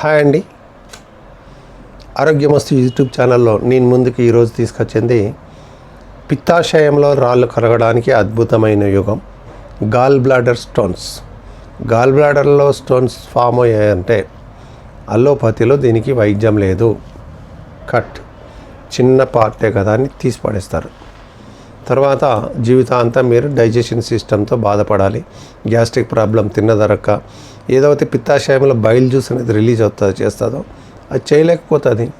Hi అండి. ఆరోగ్యమస్తు YouTube ఛానల్లో నేను ముందుకు ఈరోజు తీసుకొచ్చింది పిత్తాశయంలో రాళ్ళు కరగడానికి అద్భుతమైన యుగం గాల్ బ్లాడర్ స్టోన్స్ గాల్ బ్లాడర్లో స్టోన్స్ ఫామ్ అయ్యాయంటే అల్లోపతిలో దీనికి వైద్యం లేదు. కట్ చిన్న పార్టే కదా అని తీసి పడేస్తారు తర్వాత జీవితాంతం మీరు డైజెషన్ సిస్టమ్తో బాధపడాలి. గ్యాస్ట్రిక్ ప్రాబ్లం తిన్నదరక్క. ఏదైతే పిత్తాశయంలో బయలు జ్యూస్ అనేది రిలీజ్ అవుతుందో చేస్తుందో. అది చేయలేకపోతుంది.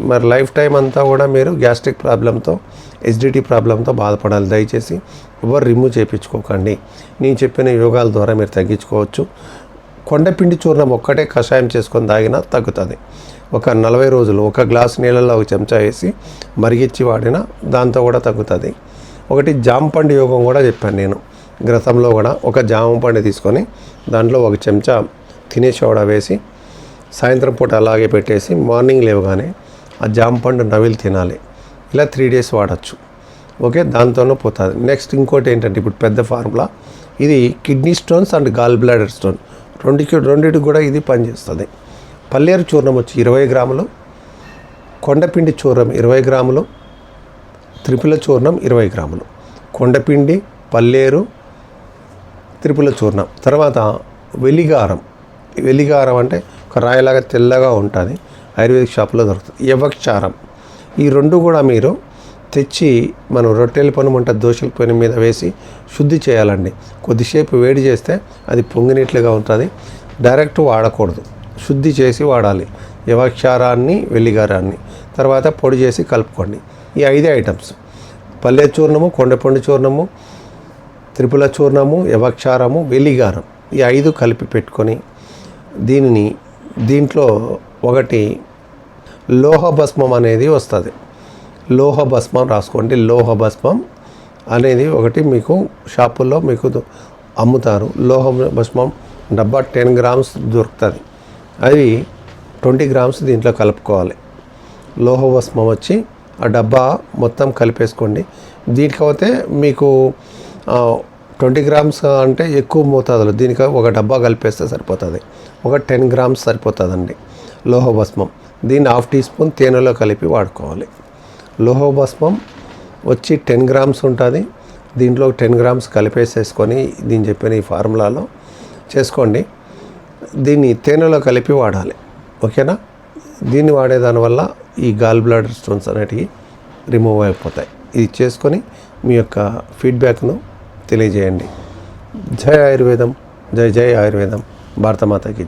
మరి లైఫ్ టైం అంతా కూడా మీరు గ్యాస్ట్రిక్ ప్రాబ్లంతో ఎస్డిటీ ప్రాబ్లంతో బాధపడాలి. దయచేసి ఎవరు రిమూవ్ చేయించుకోకండి. నేను చెప్పిన యోగాల ద్వారా మీరు తగ్గించుకోవచ్చు. కొండపిండి చూర్ణం ఒక్కటే కషాయం చేసుకొని తాగినా తగ్గుతుంది. ఒక నలభై రోజులు ఒక గ్లాస్ నీళ్ళల్లో ఒక చెంచా వేసి మరిగిచ్చి వాడిన దాంతో కూడా తగ్గుతుంది. ఒకటి జాంపండు యోగం కూడా చెప్పాను నేను. గ్రతంలో కూడా ఒక జామపండు తీసుకొని దాంట్లో ఒక చెంచా తినే సోడా వేసి సాయంత్రం పూట అలాగే పెట్టేసి మార్నింగ్ లేవగానే ఆ జాంపండు నవిలు నవిలి తినాలి. ఇలా త్రీ డేస్ వాడచ్చు. ఓకే దాంతోనూ పోతుంది. నెక్స్ట్ ఇంకోటి ఏంటంటే ఇప్పుడు పెద్ద ఫార్ములా. ఇది kidney stones and gall bladder stone. రెండుకి రెండింటికి కూడా ఇది పనిచేస్తుంది. పల్లేరు చూర్ణం వచ్చి ఇరవై గ్రాములు కొండపిండి చూర్ణం ఇరవై గ్రాములు త్రిపుల చూర్ణం ఇరవై గ్రాములు. కొండపిండి పల్లేరు త్రిపుల చూర్ణం. తర్వాత వెలిగారం. వెలిగారం అంటే ఒక రాయిలాగా తెల్లగా ఉంటుంది. ఆయుర్వేదిక్ షాప్లో దొరుకుతుంది. యవక్షారం. ఈ రెండు కూడా మీరు తెచ్చి మనం రొట్టెల పని మంట దోశల పని మీద వేసి శుద్ధి చేయాలండి. కొద్దిసేపు వేడి చేస్తే అది పొంగినట్లుగా ఉంటుంది. డైరెక్ట్ వాడకూడదు. శుద్ధి చేసి వాడాలి. యవక్షారాన్ని వెలిగారాన్ని తర్వాత పొడి చేసి కలుపుకోండి. ఈ ఐదే ఐటమ్స్. పల్లె చూర్ణము కొండపండు చూర్ణము త్రిపుల చూర్ణము యవక్షారము వెలిగారం ఈ ఐదు కలిపి పెట్టుకొని దీనిని దీంట్లో ఒకటి లోహభస్మం అనేది వస్తుంది. లోహభస్మం రాసుకోండి. లోహభస్మం అనేది ఒకటి మీకు షాపుల్లో మీకు అమ్ముతారు. లోహ భస్మం డబ్బా టెన్ గ్రామ్స్ దొరుకుతుంది. అవి ట్వంటీ గ్రామ్స్ దీంట్లో కలుపుకోవాలి. లోహ భస్మం వచ్చి ఆ డబ్బా మొత్తం కలిపేసుకోండి. దీనికపోతే మీకు ట్వంటీ గ్రామ్స్ అంటే ఎక్కువ మోతాదులో దీనికి ఒక డబ్బా కలిపేస్తే సరిపోతుంది. ఒక టెన్ గ్రామ్స్ సరిపోతుందండి లోహభస్మం దీన్ని హాఫ్ టీ స్పూన్ తేనెలో కలిపి వాడుకోవాలి. లోహభస్మం వచ్చి టెన్ గ్రామ్స్ ఉంటుంది. దీంట్లో టెన్ గ్రామ్స్ కలిపేసేసుకొని దీని చెప్పిన ఈ ఫార్ములాలో చేసుకోండి. దీన్ని తేనెలో కలిపి వాడాలి. ఓకేనా? దీన్ని వాడేదాని వల్ల ఈ గాల్ బ్లాడర్ స్టోన్స్ అనేటివి రిమూవ్ అయిపోతాయి. ఇది చేసుకొని మీ యొక్క ఫీడ్బ్యాక్ను తెలియజేయండి. జై ఆయుర్వేదం. జై జై ఆయుర్వేదం. భారతమాతకి